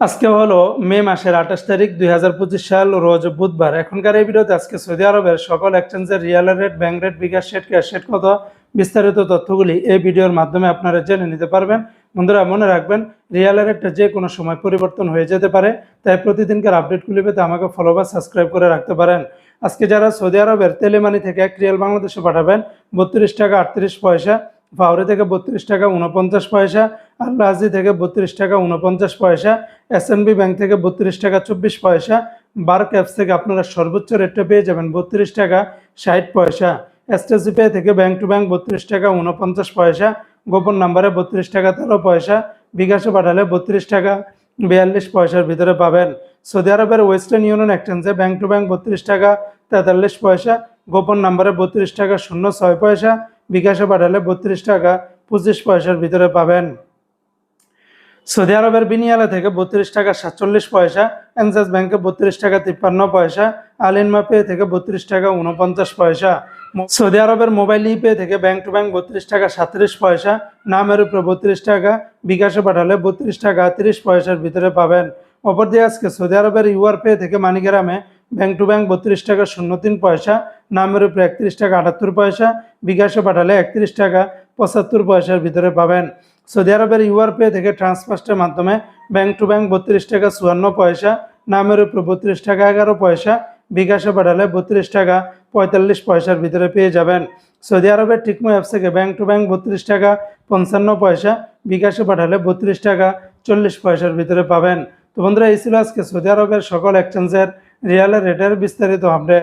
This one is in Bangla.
আজকে হলো মে মাসের আঠাশ তারিখ দুই হাজার পঁচিশ সাল, রোজ বুধবার। এখনকার এই ভিডিওতে আজকে সৌদি আরবের সকল এক্সচেঞ্জের riyal rate bank rate bKash rate cash rate কত, বিস্তারিত তথ্যগুলি এই ভিডিওর মাধ্যমে আপনারা জেনে নিতে পারবেন। বন্ধুরা, মনে রাখবেন রিয়াল রেটটা যে কোনো সময় পরিবর্তন হয়ে যেতে পারে, তাই প্রতিদিনকার আপডেটগুলি পেতে আমাকে ফলো বা সাবস্ক্রাইব করে রাখতে পারেন। আজকে যারা সৌদি আরবের তেলেমানি থেকে এক রিয়াল বাংলাদেশে পাঠাবেন, বত্রিশ টাকা আটত্রিশ পয়সা ফাউরি থেকে বত্রিশ টাকা উনপঞ্চাশ পয়সা আর রাজি থেকে বত্রিশ টাকা উনপঞ্চাশ পয়সা এসএনবি ব্যাংক থেকে বত্রিশ টাকা চব্বিশ পয়সা বার ক্যাপস থেকে আপনারা সর্বোচ্চ রেটটা পেয়ে যাবেন বত্রিশ টাকা ষাট পয়সা এসটিসি পে থেকে ব্যাংক টু ব্যাংক বত্রিশ টাকা উনপঞ্চাশ পয়সা, গোপন নাম্বারে বত্রিশ টাকা তেরো পয়সা, বিকাশে পাঠালে বত্রিশ টাকা বিয়াল্লিশ পয়সার ভিতরে পাবেন। সৌদি আরবের ওয়েস্টার্ন ইউনিয়ন এক্সচেঞ্জে ব্যাংক টু ব্যাংক বত্রিশ টাকা তেতাল্লিশ পয়সা, গোপন নাম্বারে বত্রিশ টাকা শূন্য ছয় পয়সা বিকাশে পাঠালে বত্রিশ টাকা পঁচিশ পয়সার ভিতরে পাবেন। সৌদি আরবের বিনিয়ালা থেকে বত্রিশ টাকা সাতচল্লিশ পয়সা, এনজাস ব্যাংকে বত্রিশ টাকা তিপ্পান্ন পয়সা আলিনমা পে থেকে বত্রিশ টাকা উনপঞ্চাশ পয়সা সৌদি আরবের মোবাইল ই পে থেকে ব্যাংক টু ব্যাংক বত্রিশ টাকা সাতত্রিশ পয়সা, নামের উপরে বত্রিশ টাকা, বিকাশে পাঠালে বত্রিশ টাকা তিরিশ পয়সার ভিতরে পাবেন। অপর দিয়ে আজকে সৌদি আরবের ইউআর পে থেকে মানিগ্রামে ব্যাংক টু ব্যাংক বত্রিশ টাকা শূন্য তিন পয়সা, নামের উপরে একত্রিশ টাকা আটাত্তর পয়সা বিকাশে পাঠালে একত্রিশ টাকা পঁচাত্তর পয়সার ভিতরে পাবেন। সৌদি আরবের ইউআর পে থেকে ট্রান্সফার্স্টের মাধ্যমে ব্যাংক টু ব্যাংক বত্রিশ টাকা চুয়ান্ন পয়সা, নামের উপর বত্রিশ টাকা এগারো পয়সা, বিকাশে পাঠালে বত্রিশ টাকা পঁয়তাল্লিশ পয়সার ভিতরে পেয়ে যাবেন। সৌদি আরবের টিকমো অ্যাপস থেকে ব্যাংক টু ব্যাংক বত্রিশ টাকা পঞ্চান্ন পয়সা, বিকাশে পাঠালে বত্রিশ টাকা চল্লিশ পয়সার ভিতরে পাবেন। তো বন্ধুরা, এই ছিল আজকে সৌদি আরবের সকল এক্সচেঞ্জের রিয়ালের রেটের বিস্তারিত আপডেট